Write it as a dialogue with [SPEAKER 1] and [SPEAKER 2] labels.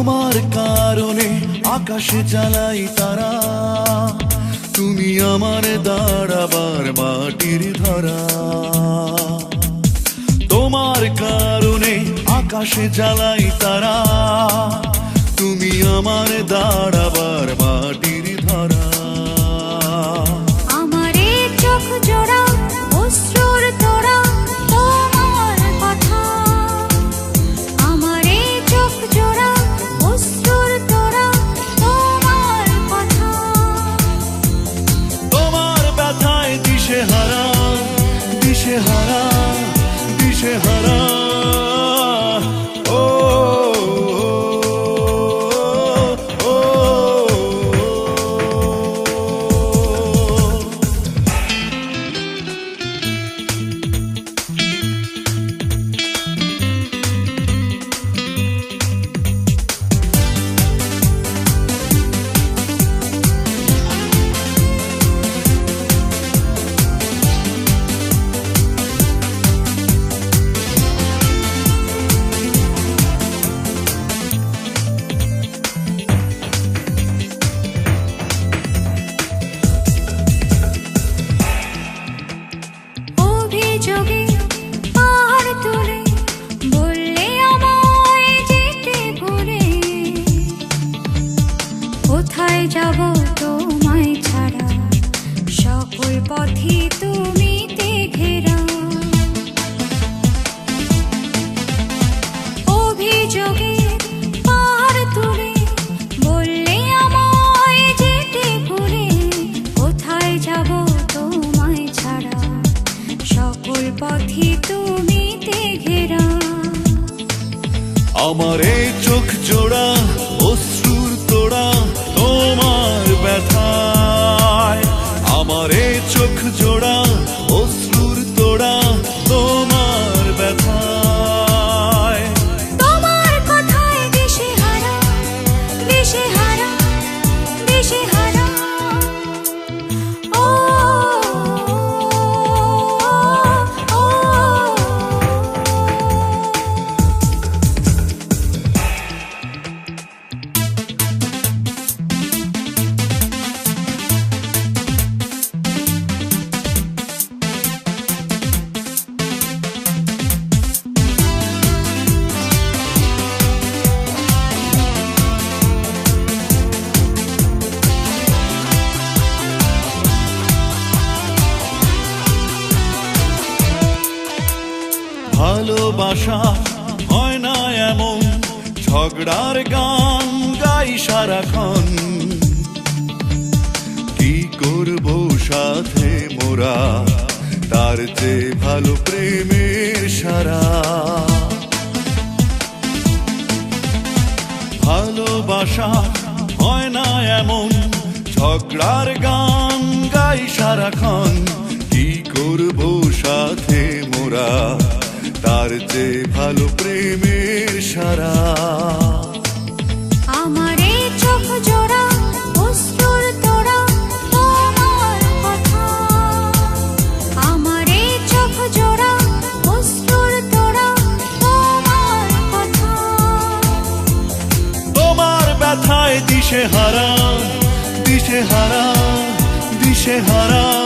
[SPEAKER 1] তোমার কারণে আকাশে জ্বালাই তারা। তুমি আমার দাঁড়াবার মাটির ধরা। তোমার কারণে আকাশে জ্বালাই তারা। তুমি আমার দাঁড়াবার মাটির ধরা।
[SPEAKER 2] আমারে চোখ জোড়া
[SPEAKER 1] দিশে হারা দিশে হারা দিশে হারা
[SPEAKER 2] কোথায় যাব তোমায় সকল পথে তুমিতে ঘেরা অভিযোগে আমায় যেতে ভুলে কোথায় যাব তোমায় ছাড়া। সকল পথে তুমিতে ঘেরা
[SPEAKER 1] আমার চোখ জোড়া অশ্রুর ভালোবাসা হয় না এমন। ঝগড়ার গান গাই সারাক্ষণ। কি করব সাথে মোরা? তার যে ভালো প্রেমের সারা। ভালোবাসা হয় না এমন। ঝগড়ার গান গাই সারাক্ষণ। ভালো প্রেমের সারা।
[SPEAKER 2] আমারে চোখ জোড়া অশ্রুর তোড়া তোমার কথা। আমারে চোখ জোড়া অশ্রুর তোড়া তোমার কথা।
[SPEAKER 1] তোমার ব্যথায় দিশে হারা দিশে হারা দিশে হারা